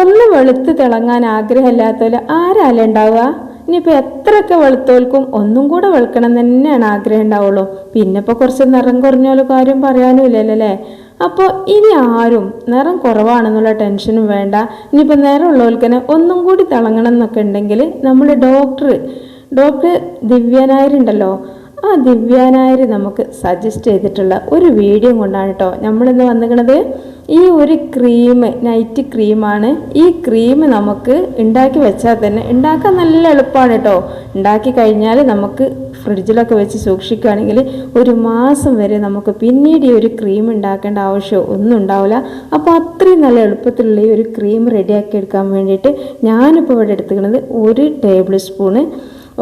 ഒന്ന് വെളുത്ത് തിളങ്ങാൻ ആഗ്രഹമില്ലാത്തവർ ആരാല്ലേ ഉണ്ടാവുക? ഇനിയിപ്പോൾ എത്രയൊക്കെ വെളുത്തോൽക്കും ഒന്നും കൂടെ വെളുക്കണം തന്നെയാണ് ആഗ്രഹം ഉണ്ടാവുള്ളൂ. പിന്നെ ഇപ്പോൾ കുറച്ച് നിറം കുറഞ്ഞാലും കാര്യം പറയാനും ഇല്ലല്ലോ അല്ലേ? അപ്പോൾ ഇനി ആരും നിറം കുറവാണെന്നുള്ള ടെൻഷനും വേണ്ട. ഇനിയിപ്പോൾ നിറമുള്ളവർക്ക് തന്നെ ഒന്നും കൂടി തിളങ്ങണം എന്നൊക്കെ ഉണ്ടെങ്കിൽ നമ്മൾ ഡോക്ടർ ഡോക്ടർ ദിവ്യനായരുണ്ടല്ലോ. ആ ദിവ്യാനായർ നമുക്ക് സജസ്റ്റ് ചെയ്തിട്ടുള്ള ഒരു വീഡിയോ കൊണ്ടാണ് കേട്ടോ നമ്മളിന്ന് വന്നിരിക്കുന്നത്. ഈ ഒരു ക്രീം നൈറ്റ് ക്രീമാണ് ഈ ക്രീം നമുക്ക് ഉണ്ടാക്കി വെച്ചാൽ തന്നെ ഉണ്ടാക്കാൻ നല്ല എളുപ്പമാണ് കേട്ടോ ഉണ്ടാക്കി കഴിഞ്ഞാൽ നമുക്ക് ഫ്രിഡ്ജിലൊക്കെ വെച്ച് സൂക്ഷിക്കുകയാണെങ്കിൽ ഒരു മാസം വരെ നമുക്ക് പിന്നീട് ഈ ഒരു ക്രീം ഉണ്ടാക്കേണ്ട ആവശ്യം ഒന്നും ഉണ്ടാവില്ല. അപ്പോൾ അത്രയും നല്ല എളുപ്പത്തിലുള്ള ഈ ഒരു ക്രീം റെഡിയാക്കി എടുക്കാൻ വേണ്ടിയിട്ട് ഞാനിപ്പോൾ ഇവിടെ എടുത്തുക്കുന്നത് ഒരു ടേബിൾ സ്പൂണ്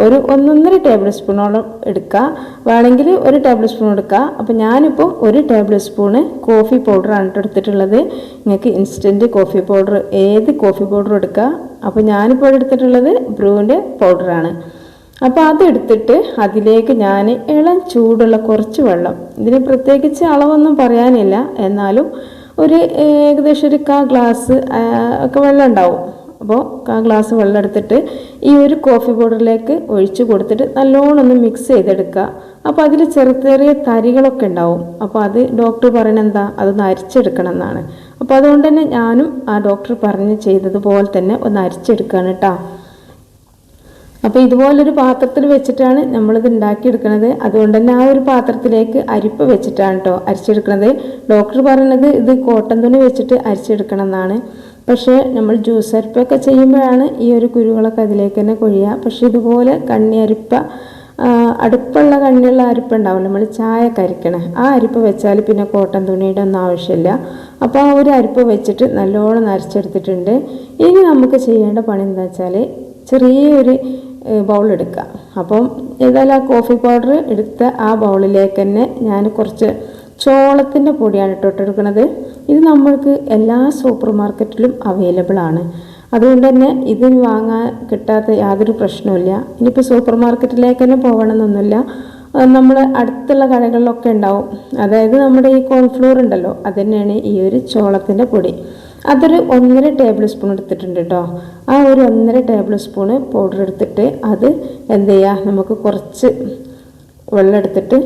ഒരു ഒന്നൊന്നര ടേബിൾ സ്പൂണോളം എടുക്കുക. വേണമെങ്കിൽ ഒരു ടേബിൾ സ്പൂൺ എടുക്കുക. അപ്പോൾ ഞാനിപ്പോൾ ഒരു ടേബിൾ സ്പൂണ് കോഫി പൗഡറാണ് എടുത്തിട്ടുള്ളത്. നിങ്ങൾക്ക് ഇൻസ്റ്റന്റ് കോഫി പൗഡർ ഏത് കോഫി പൗഡർ എടുക്കുക. അപ്പോൾ ഞാനിപ്പോൾ എടുത്തിട്ടുള്ളത് ബ്രൂവിന്റെ പൗഡറാണ് അപ്പോൾ അതെടുത്തിട്ട് അതിലേക്ക് ഞാൻ ഇളം ചൂടുള്ള കുറച്ച് വെള്ളം ഇതിന് പ്രത്യേകിച്ച് അളവൊന്നും പറയാനില്ല എന്നാലും ഒരു ഏകദേശം ഒരു കാ ഗ്ലാസ് ഒക്കെ വെള്ളം ഉണ്ടാവും. അപ്പോൾ ആ ഗ്ലാസ് വെള്ളം എടുത്തിട്ട് ഈ ഒരു കോഫി പൗഡറിലേക്ക് ഒഴിച്ച് കൊടുത്തിട്ട് നല്ലോണം ഒന്ന് മിക്സ് ചെയ്തെടുക്കുക. അപ്പോൾ അതിൽ ചെറിയ തരികളൊക്കെ ഉണ്ടാവും. അപ്പോൾ അത് ഡോക്ടർ പറയണ എന്താ അതൊന്ന് അരിച്ചെടുക്കണം എന്നാണ് അപ്പോൾ അതുകൊണ്ട് തന്നെ ഞാനും ആ ഡോക്ടർ പറഞ്ഞ് ചെയ്തതുപോലെ തന്നെ ഒന്ന് അരിച്ചെടുക്കുകയാണ് കേട്ടോ അപ്പോൾ ഇതുപോലൊരു പാത്രത്തിൽ വെച്ചിട്ടാണ് നമ്മളിത് ഉണ്ടാക്കിയെടുക്കുന്നത് അതുകൊണ്ട് തന്നെ ആ ഒരു പാത്രത്തിലേക്ക് അരിപ്പ് വെച്ചിട്ടാണ് കേട്ടോ അരിച്ചെടുക്കുന്നത് ഡോക്ടർ പറയുന്നത് ഇത് കോട്ടൻ തുണി വെച്ചിട്ട് അരിച്ചെടുക്കണം എന്നാണ് പക്ഷേ നമ്മൾ ജ്യൂസ് അരിപ്പൊക്കെ ചെയ്യുമ്പോഴാണ് ഈ ഒരു കുരുകളൊക്കെ അതിലേക്ക് തന്നെ കൊഴിയുക. പക്ഷേ ഇതുപോലെ കണ്ണി അരിപ്പ അടുപ്പുള്ള കണ്ണിയുള്ള അരിപ്പ ഉണ്ടാവില്ല നമ്മൾ ചായ കരിക്കണേ ആ അരിപ്പ് വെച്ചാൽ പിന്നെ കോട്ടൻ തുണിയുടെ ഒന്നും ആവശ്യമില്ല. അപ്പോൾ ആ ഒരു അരിപ്പ് വെച്ചിട്ട് നല്ലോണം നരച്ചെടുത്തിട്ടുണ്ട്. ഇനി നമുക്ക് ചെയ്യേണ്ട പണി എന്താ വെച്ചാൽ ചെറിയൊരു ബൗൾ എടുക്കുക. അപ്പം ഏതായാലും ആ കോഫി പൗഡർ എടുത്ത ആ ബൗളിലേക്ക് തന്നെ ഞാൻ കുറച്ച് ചോളത്തിന്റെ പൊടിയാണ് ഇട്ടോട്ടെടുക്കുന്നത് ഇത് നമ്മൾക്ക് എല്ലാ സൂപ്പർ മാർക്കറ്റിലും അവൈലബിൾ ആണ്. അതുകൊണ്ട് തന്നെ ഇത് വാങ്ങാൻ കിട്ടാത്ത യാതൊരു പ്രശ്നവുമില്ല. ഇനിയിപ്പോൾ സൂപ്പർ മാർക്കറ്റിലേക്ക് തന്നെ പോകണമെന്നൊന്നുമില്ല. നമ്മൾ അടുത്തുള്ള കടകളിലൊക്കെ ഉണ്ടാവും. അതായത് നമ്മുടെ ഈ കോൺഫ്ലോർ ഉണ്ടല്ലോ അത് തന്നെയാണ് ഈ ഒരു ചോളത്തിന്റെ പൊടി. അതൊരു ഒന്നര ടേബിൾ സ്പൂൺ എടുത്തിട്ടുണ്ട് കേട്ടോ ആ ഒരു ഒന്നര ടേബിൾ സ്പൂണ് പൗഡർ എടുത്തിട്ട് അത് എന്ത് ചെയ്യുക നമുക്ക് കുറച്ച് വെള്ളം എടുത്തിട്ട്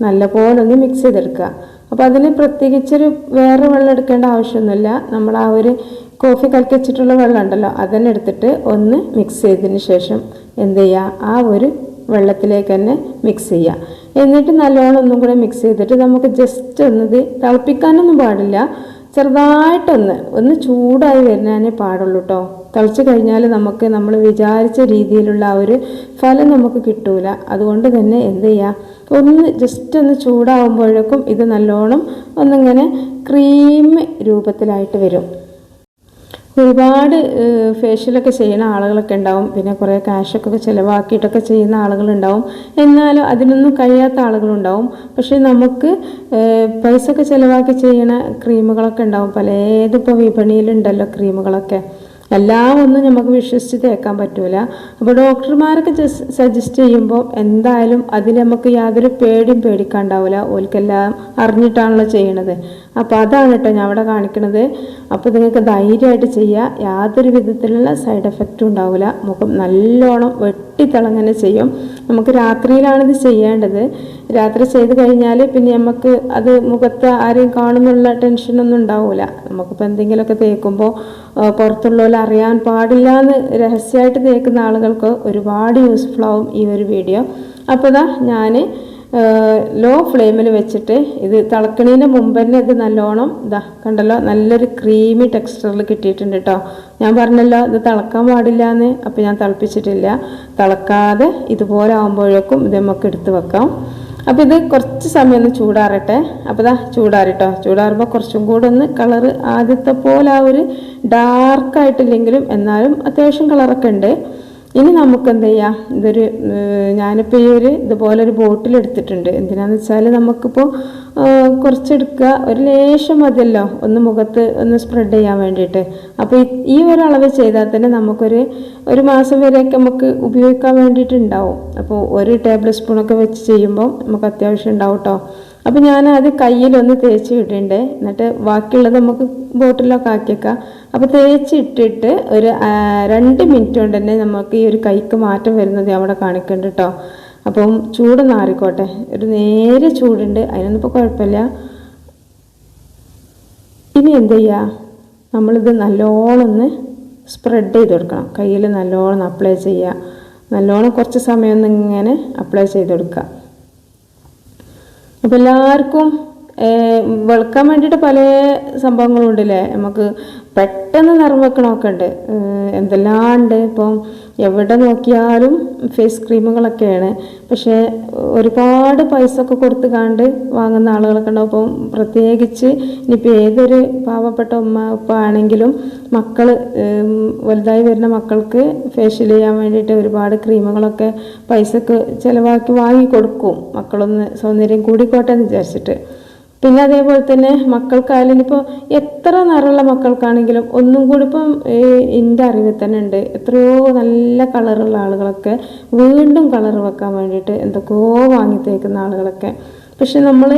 നല്ലപോലെ ഒന്ന് മിക്സ് ചെയ്തെടുക്കുക. അപ്പോൾ അതിന് പ്രത്യേകിച്ചൊരു വേറെ വെള്ളം എടുക്കേണ്ട ആവശ്യമൊന്നുമില്ല. നമ്മൾ ആ ഒരു കോഫി കലക്കി വെച്ചിട്ടുള്ള വെള്ളം ഉണ്ടല്ലോ അതന്നെ എടുത്തിട്ട് ഒന്ന് മിക്സ് ചെയ്തതിന് ശേഷം എന്ത് ചെയ്യുക? ആ ഒരു വെള്ളത്തിലേക്ക് തന്നെ മിക്സ് ചെയ്യുക. എന്നിട്ട് നല്ലോണം ഒന്നും കൂടെ മിക്സ് ചെയ്തിട്ട് നമുക്ക് ജസ്റ്റ് ഒന്ന് തിളപ്പിക്കാനൊന്നും പാടില്ല. ചെറുതായിട്ടൊന്ന് ഒന്ന് ചൂടായി വരുന്നതിനേ പാടുള്ളൂ കേട്ടോ തിളച്ച് കഴിഞ്ഞാൽ നമുക്ക് നമ്മൾ വിചാരിച്ച രീതിയിലുള്ള ഒരു ഫലം നമുക്ക് കിട്ടൂല. അതുകൊണ്ട് തന്നെ എന്ത് ചെയ്യുക ഒന്ന് ജസ്റ്റ് ഒന്ന് ചൂടാവുമ്പോഴേക്കും ഇത് നല്ലോണം ഒന്നിങ്ങനെ ക്രീം രൂപത്തിലായിട്ട് വരും. ഒരുപാട് ഫേഷ്യലൊക്കെ ചെയ്യുന്ന ആളുകളൊക്കെ ഉണ്ടാവും. പിന്നെ കുറേ കാശൊക്കെ ചിലവാക്കിയിട്ടൊക്കെ ചെയ്യുന്ന ആളുകളുണ്ടാവും. എന്നാലും അതിനൊന്നും കഴിയാത്ത ആളുകളുണ്ടാവും. പക്ഷേ നമുക്ക് പൈസ ഒക്കെ ചിലവാക്കി ചെയ്യണ ക്രീമുകളൊക്കെ ഉണ്ടാവും. പല പലതിപ്പോൾ വിപണിയിലുണ്ടല്ലോ ക്രീമുകളൊക്കെ എല്ലാം ഒന്നും നമുക്ക് വിശ്വസിച്ച് തേക്കാൻ പറ്റൂല. അപ്പോൾ ഡോക്ടർമാരൊക്കെ ജസ് സജസ്റ്റ് ചെയ്യുമ്പോൾ എന്തായാലും അതിൽ നമുക്ക് യാതൊരു പേടിയും പേടിക്കാണ്ടാവില്ല ഓൽക്കെല്ലാം അറിഞ്ഞിട്ടാണല്ലോ ചെയ്യണത്. അപ്പോൾ അതാണ് കേട്ടോ ഞാൻ അവിടെ കാണിക്കണത്. അപ്പോൾ നിങ്ങൾക്ക് ധൈര്യമായിട്ട് ചെയ്യുക യാതൊരു വിധത്തിലുള്ള സൈഡ് എഫക്റ്റും ഉണ്ടാവില്ല മുഖം നല്ലോണം വെട്ടിത്തിളങ്ങനെ ചെയ്യും. നമുക്ക് രാത്രിയിലാണിത് ചെയ്യേണ്ടത്. രാത്രി ചെയ്ത് കഴിഞ്ഞാൽ പിന്നെ നമുക്ക് അത് മുഖത്ത് ആരെയും കാണുന്നുള്ള ടെൻഷനൊന്നും ഉണ്ടാവില്ല നമുക്കിപ്പോൾ എന്തെങ്കിലുമൊക്കെ തേക്കുമ്പോൾ പുറത്തുള്ളവർ അറിയാൻ പാടില്ല എന്ന് രഹസ്യമായിട്ട് തേക്കുന്ന ആളുകൾക്ക് ഒരുപാട് യൂസ്ഫുൾ ആവും ഈ ഒരു വീഡിയോ അപ്പോൾ ഞാൻ ലോ ഫ്ലെയിമിൽ വെച്ചിട്ട് ഇത് തിളക്കണതിന് മുമ്പ് തന്നെ ഇത് നല്ലോണം ഇതാ കണ്ടല്ലോ നല്ലൊരു ക്രീമി ടെക്സ്ചറിൽ കിട്ടിയിട്ടുണ്ട് കേട്ടോ ഞാൻ പറഞ്ഞല്ലോ ഇത് തിളക്കാൻ പാടില്ല എന്ന് അപ്പോൾ ഞാൻ തിളപ്പിച്ചിട്ടില്ല. തിളക്കാതെ ഇതുപോലെ ആകുമ്പോഴേക്കും ഇത് നമുക്ക് എടുത്ത് വെക്കാം. അപ്പോൾ ഇത് കുറച്ച് സമയം ഒന്ന് ചൂടാറട്ടെ. അപ്പോൾ ഇതാ ചൂടാറിട്ടോ ചൂടാറുമ്പോൾ കുറച്ചും കൂടെ ഒന്ന് കളറ് ആദ്യത്തെ പോലെ ആ ഒരു ഡാർക്കായിട്ടില്ലെങ്കിലും എന്നാലും അത്യാവശ്യം കളറൊക്കെ ഉണ്ട്. ഇനി നമുക്ക് എന്ത് ചെയ്യാം ഇതൊരു ഞാനിപ്പോൾ ഈ ഒരു ഇതുപോലെ ഒരു ബോട്ടിൽ എടുത്തിട്ടുണ്ട്. എന്തിനാന്ന് വെച്ചാൽ നമുക്കിപ്പോൾ കുറച്ചെടുക്കുക. ഒരു ലേശം മതിയല്ലോ ഒന്ന് മുഖത്ത് ഒന്ന് സ്പ്രെഡ് ചെയ്യാൻ വേണ്ടിയിട്ട്. അപ്പോൾ ഈ- ഒരു അളവ് ചെയ്താൽ തന്നെ നമുക്കൊരു ഒരു മാസം വരെയൊക്കെ നമുക്ക് ഉപയോഗിക്കാൻ വേണ്ടിയിട്ടുണ്ടാവും. അപ്പോൾ ഒരു ടേബിൾ സ്പൂണൊക്കെ വെച്ച് ചെയ്യുമ്പോൾ നമുക്ക് അത്യാവശ്യം ഉണ്ടാവും കേട്ടോ അപ്പോൾ ഞാൻ അത് കയ്യിലൊന്ന് തേച്ച് വിട്ടിട്ടുണ്ട് എന്നിട്ട് ബാക്കിയുള്ളത് നമുക്ക് ബോട്ടിലൊക്കെ ആക്കിയേക്കാം. അപ്പോൾ തേച്ചിട്ടിട്ട് ഒരു രണ്ട് മിനിറ്റ് കൊണ്ട് തന്നെ നമുക്ക് ഈ ഒരു കൈക്ക് മാറ്റം വരുന്നത് അവിടെ കാണിക്കുന്നുണ്ട് കേട്ടോ അപ്പം ചൂട് നാറിക്കോട്ടെ. ഒരു നേരെ ചൂടുണ്ട്. അതിനൊന്നും ഇപ്പോൾ കുഴപ്പമില്ല. ഇനി എന്ത് ചെയ്യുക നമ്മളിത് നല്ലോണം ഒന്ന് സ്പ്രെഡ് ചെയ്ത് കൊടുക്കണം. കയ്യിൽ നല്ലോണം അപ്ലൈ ചെയ്യുക നല്ലോണം കുറച്ച് സമയം ഒന്ന് ഇങ്ങനെ അപ്ലൈ ചെയ്ത് കൊടുക്കുക. അപ്പോൾ എല്ലാവർക്കും വെളുക്കാൻ വേണ്ടിയിട്ട് പല സംഭവങ്ങളും ഉണ്ടല്ലേ നമുക്ക് പെട്ടെന്ന് നിറം വെക്കണമൊക്കെ ഉണ്ട്. എന്തെല്ലാം ഉണ്ട് ഇപ്പം എവിടെ നോക്കിയാലും ഫേസ് ക്രീമുകളൊക്കെയാണ്. പക്ഷേ ഒരുപാട് പൈസ ഒക്കെ കൊടുത്ത് കാണ്ട് വാങ്ങുന്ന ആളുകളൊക്കെ ഉണ്ടാവും. അപ്പം പ്രത്യേകിച്ച് ഇനിയിപ്പോൾ ഏതൊരു പാവപ്പെട്ട ഉമ്മ ഉപ്പ ആണെങ്കിലും മക്കൾ വലുതായി വരുന്ന മക്കൾക്ക് ഫേഷ്യൽ ചെയ്യാൻ വേണ്ടിയിട്ട് ഒരുപാട് ക്രീമുകളൊക്കെ പൈസക്ക് ചിലവാക്കി വാങ്ങി കൊടുക്കും മക്കളൊന്ന് സൗന്ദര്യം കൂടിക്കോട്ടെ എന്ന് വിചാരിച്ചിട്ട്. പിന്നെ അതേപോലെ തന്നെ മക്കൾക്കായാലും ഇനിയിപ്പോൾ എത്ര നിറമുള്ള മക്കൾക്കാണെങ്കിലും ഒന്നും കൂടി ഇപ്പം എന്റെ അറിവിൽ തന്നെ ഉണ്ട്. എത്രയോ നല്ല കളറുള്ള ആളുകളൊക്കെ വീണ്ടും കളർ വെക്കാൻ വേണ്ടിയിട്ട് എന്തൊക്കെയോ വാങ്ങി തേക്കുന്ന ആളുകളൊക്കെ. പക്ഷെ നമ്മൾ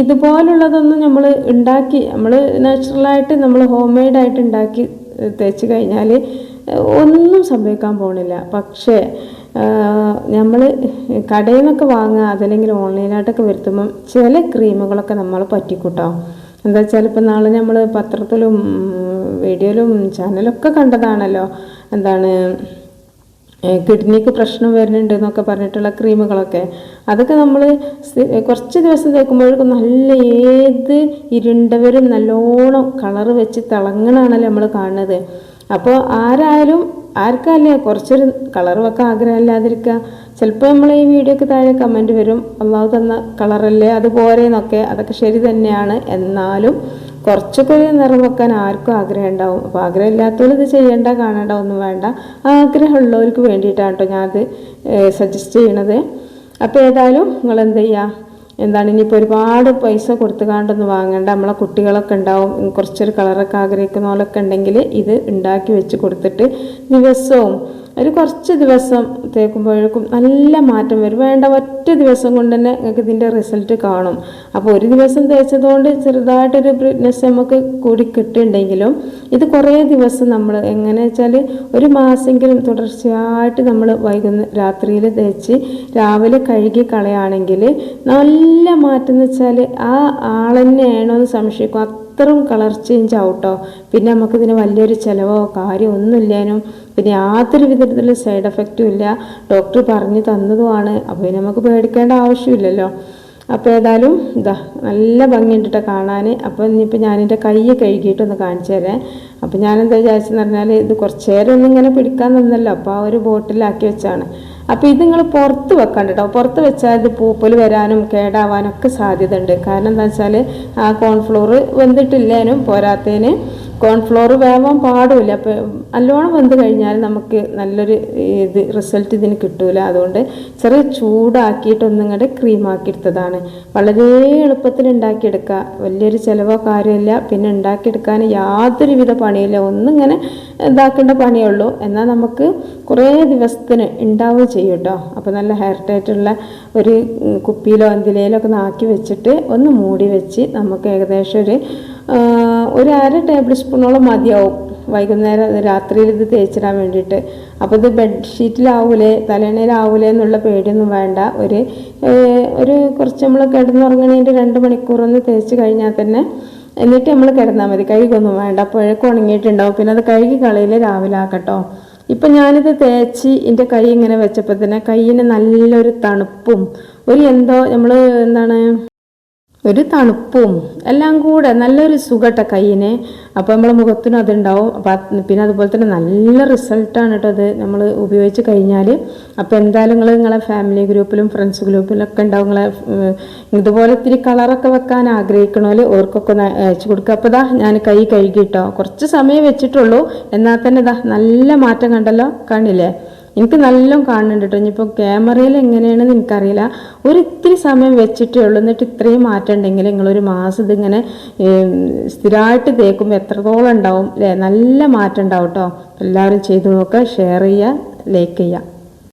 ഇതുപോലുള്ളതൊന്നും നമ്മൾ ഉണ്ടാക്കി നമ്മൾ നാച്ചുറലായിട്ട് നമ്മൾ ഹോം മെയ്ഡായിട്ട് ഉണ്ടാക്കി തേച്ച് കഴിഞ്ഞാൽ ഒന്നും സംഭവിക്കാൻ പോണില്ല. പക്ഷേ നമ്മൾ കടയിൽ നിന്നൊക്കെ വാങ്ങുക അതല്ലെങ്കിൽ ഓൺലൈനായിട്ടൊക്കെ വരുത്തുമ്പം ചില ക്രീമുകളൊക്കെ നമ്മൾ പറ്റിക്കൂട്ടോ. എന്താ വെച്ചാൽ ഇപ്പം നാളെ നമ്മൾ പത്രത്തിലും വീഡിയോയിലും ചാനലൊക്കെ കണ്ടതാണല്ലോ. എന്താണ് കിഡ്നിക്ക് പ്രശ്നം വരുന്നുണ്ട് എന്നൊക്കെ പറഞ്ഞിട്ടുള്ള ക്രീമുകളൊക്കെ. അതൊക്കെ നമ്മൾ കുറച്ച് ദിവസം തേക്കുമ്പോഴേക്കും നല്ല ഏത് ഇരുണ്ടവരും നല്ലോണം കളറ് വെച്ച് തിളങ്ങണാണല്ലോ നമ്മൾ കാണുന്നത്. അപ്പോൾ ആരായാലും ആർക്കല്ലേ കുറച്ചൊരു കളർ വെക്കാൻ ആഗ്രഹമില്ലാതിരിക്കുക ചിലപ്പോൾ നമ്മൾ ഈ വീഡിയോക്ക് താഴെ കമന്റ് വരും. അള്ളാഹു തന്ന കളറല്ലേ അത് പോരെന്നൊക്കെ. അതൊക്കെ ശരി തന്നെയാണ്. എന്നാലും കുറച്ചൊക്കെ ഒരു നിറം വെക്കാൻ ആർക്കും ആഗ്രഹം ഉണ്ടാവും. അപ്പോൾ ആഗ്രഹം ഇല്ലാത്തവർ ഇത് ചെയ്യേണ്ട കാണേണ്ട ഒന്നും വേണ്ട. ആഗ്രഹമുള്ളവർക്ക് വേണ്ടിയിട്ടാണ് കേട്ടോ ഞാനത് സജസ്റ്റ് ചെയ്യണത്. അപ്പോൾ ഏതായാലും നിങ്ങൾ എന്ത് ചെയ്യുക എന്താണ് ഇനിയിപ്പോൾ ഒരുപാട് പൈസ കൊടുത്ത് കാണ്ടൊന്നും വാങ്ങേണ്ട. നമ്മളെ കുട്ടികളൊക്കെ ഉണ്ടാവും കുറച്ചൊരു കളറൊക്കെ ആഗ്രഹിക്കുന്ന പോലൊക്കെ ഉണ്ടെങ്കിൽ ഇത് ഉണ്ടാക്കി വെച്ച് കൊടുത്തിട്ട് ദിവസവും ഒരു കുറച്ച് ദിവസം തേക്കുമ്പോഴേക്കും നല്ല മാറ്റം വരും. വേണ്ട ഒറ്റ ദിവസം കൊണ്ട് തന്നെ നിങ്ങൾക്ക് ഇതിന്റെ റിസൾട്ട് കാണും. അപ്പോൾ ഒരു ദിവസം തേച്ചതുകൊണ്ട് ചെറുതായിട്ടൊരു ബ്രൈറ്റ്നെസ് നമുക്ക് കൂടി കിട്ടുന്നുണ്ടെങ്കിലും ഇത് കുറേ ദിവസം നമ്മൾ എങ്ങനെ വെച്ചാൽ ഒരു മാസമെങ്കിലും തുടർച്ചയായിട്ട് നമ്മൾ വൈകുന്ന രാത്രിയിൽ തേച്ച് രാവിലെ കഴുകി കളയാണെങ്കിൽ നല്ല മാറ്റം എന്ന് വെച്ചാൽ ആ ആളെന്നെയാണോ എന്ന് സംശയിക്കും. അത്രയും കളർ ചേഞ്ച് ആവട്ടോ. പിന്നെ നമുക്കിതിന് വലിയൊരു ചിലവോ കാര്യമോ ഒന്നുമില്ലേനും പിന്നെ യാതൊരു വിധത്തിലുള്ള സൈഡ് എഫക്റ്റും ഇല്ല. ഡോക്ടർ പറഞ്ഞു തന്നതുമാണ്. അപ്പോൾ ഇനി നമുക്ക് പേടിക്കേണ്ട ആവശ്യമില്ലല്ലോ. അപ്പോൾ ഏതായാലും ഇതാ നല്ല ഭംഗിയുണ്ടിട്ട് കാണാൻ അപ്പോൾ ഇനിയിപ്പോൾ ഞാനെന്റെ കൈ കഴുകിയിട്ടൊന്ന് കാണിച്ചു തരാം. അപ്പോൾ ഞാനെന്താ വിചാരിച്ചെന്ന് പറഞ്ഞാൽ ഇത് കുറച്ച് നേരം ഒന്നും ഇങ്ങനെ പിടിക്കാൻ നിന്നല്ലോ. അപ്പോൾ ആ ഒരു ബോട്ടിലാക്കി വെച്ചാണ്. അപ്പോൾ ഇത് നിങ്ങൾ പുറത്ത് വെക്കണ്ട കേട്ടോ പുറത്ത് വെച്ചാൽ ഇത് പൂപ്പൽ വരാനും കേടാവാനും ഒക്കെ സാധ്യത ഉണ്ട് കാരണം എന്താ വെച്ചാൽ ആ കോൺഫ്ലോർ വെന്തിട്ടില്ലേനും പോരാത്തേന് കോൺഫ്ലോർ വേവാൻ പാടില്ല. അപ്പോൾ നല്ലോണം വെന്ത് കഴിഞ്ഞാൽ നമുക്ക് നല്ലൊരു ഇത് റിസൾട്ട് ഇതിന് കിട്ടൂല. അതുകൊണ്ട് ചെറിയ ചൂടാക്കിയിട്ടൊന്നും ഇങ്ങോട്ട് ക്രീമാക്കിയെടുത്തതാണ് വളരെ എളുപ്പത്തിൽ ഉണ്ടാക്കിയെടുക്കുക വലിയൊരു ചിലവോ കാര്യമില്ല. പിന്നെ ഉണ്ടാക്കിയെടുക്കാൻ യാതൊരുവിധ പണിയില്ല. ഒന്നും ഇങ്ങനെ ഇതാക്കേണ്ട പണിയേ ഉള്ളൂ. എന്നാൽ നമുക്ക് കുറേ ദിവസത്തിന് ഉണ്ടാവുകയും ചെയ്യും കേട്ടോ അപ്പോൾ നല്ല ഹെയർ ടൈറ്റുള്ള ഒരു കുപ്പിയിലോ എന്തിലേലോ ഒക്കെ നാക്കി വെച്ചിട്ട് ഒന്ന് മൂടി വെച്ച് നമുക്ക് ഏകദേശം ഒരു ഒരു അര ടേബിൾ സ്പൂണോളം മതിയാവും. വൈകുന്നേരം രാത്രിയിൽ ഇത് തേച്ചിടാൻ വേണ്ടിയിട്ട്. അപ്പോൾ ഇത് ബെഡ്ഷീറ്റിലാവൂലേ തലേണയിലാവൂലേ എന്നുള്ള പേടിയൊന്നും വേണ്ട. ഒരു ഒരു കുറച്ച് നമ്മൾ കിടന്നുറങ്ങണേന്റെ രണ്ട് മണിക്കൂറൊന്ന് തേച്ച് കഴിഞ്ഞാൽ തന്നെ എന്നിട്ട് നമ്മൾ കിടന്നാൽ മതി. കഴുകൊന്നും വേണ്ട. അപ്പോഴേക്കും ഉണങ്ങിയിട്ടുണ്ടാവും. പിന്നെ അത് കഴുകി കളയിൽ രാവിലെ ആക്കട്ടോ. ഇപ്പം ഞാനിത് തേച്ച് എന്റെ കൈ ഇങ്ങനെ വെച്ചപ്പോൾ തന്നെ കയ്യിന് നല്ലൊരു തണുപ്പും. ഒരു എന്തോ നമ്മൾ എന്താണ് ഒരു തണുപ്പും എല്ലാം കൂടെ നല്ലൊരു സുഖട്ട കയ്യിന്. അപ്പോൾ നമ്മളെ മുഖത്തിനും അതുണ്ടാവും. അപ്പം പിന്നെ അതുപോലെ തന്നെ നല്ല റിസൾട്ടാണ് കേട്ടോ അത് നമ്മൾ ഉപയോഗിച്ച് കഴിഞ്ഞാൽ അപ്പോൾ എന്തായാലും നിങ്ങൾ നിങ്ങളെ ഫാമിലി ഗ്രൂപ്പിലും ഫ്രണ്ട്സ് ഗ്രൂപ്പിലൊക്കെ ഉണ്ടാവും. നിങ്ങളെ ഇതുപോലെ ഇത്തിരി കളറൊക്കെ വെക്കാൻ ആഗ്രഹിക്കണോൽ ഓർക്കൊക്കെ ഒന്ന് അയച്ചു കൊടുക്കുക അപ്പോൾ ഇതാ ഞാൻ കൈ കഴുകിയിട്ടോ കുറച്ച് സമയം വെച്ചിട്ടുള്ളൂ. എന്നാൽ തന്നെ ഇതാ നല്ല മാറ്റം കണ്ടല്ലോ? കാണില്ലേ എനിക്ക് നല്ലോണം കാണുന്നുണ്ട് കേട്ടോ ഇനിയിപ്പോൾ ക്യാമറയിൽ എങ്ങനെയാണെന്ന് എനിക്കറിയില്ല. ഒരു ഇത്തിരി സമയം വെച്ചിട്ടേ ഉള്ളൂ. എന്നിട്ട് ഇത്രയും മാറ്റം ഉണ്ടെങ്കിൽ നിങ്ങളൊരു മാസം ഇതിങ്ങനെ സ്ഥിരമായിട്ട് തേക്കുമ്പോൾ എത്രത്തോളം ഉണ്ടാവും? അല്ലേ നല്ല മാറ്റം ഉണ്ടാവും കേട്ടോ എല്ലാവരും ചെയ്തു നോക്കുക ഷെയർ ചെയ്യുക ലൈക്ക് ചെയ്യുക.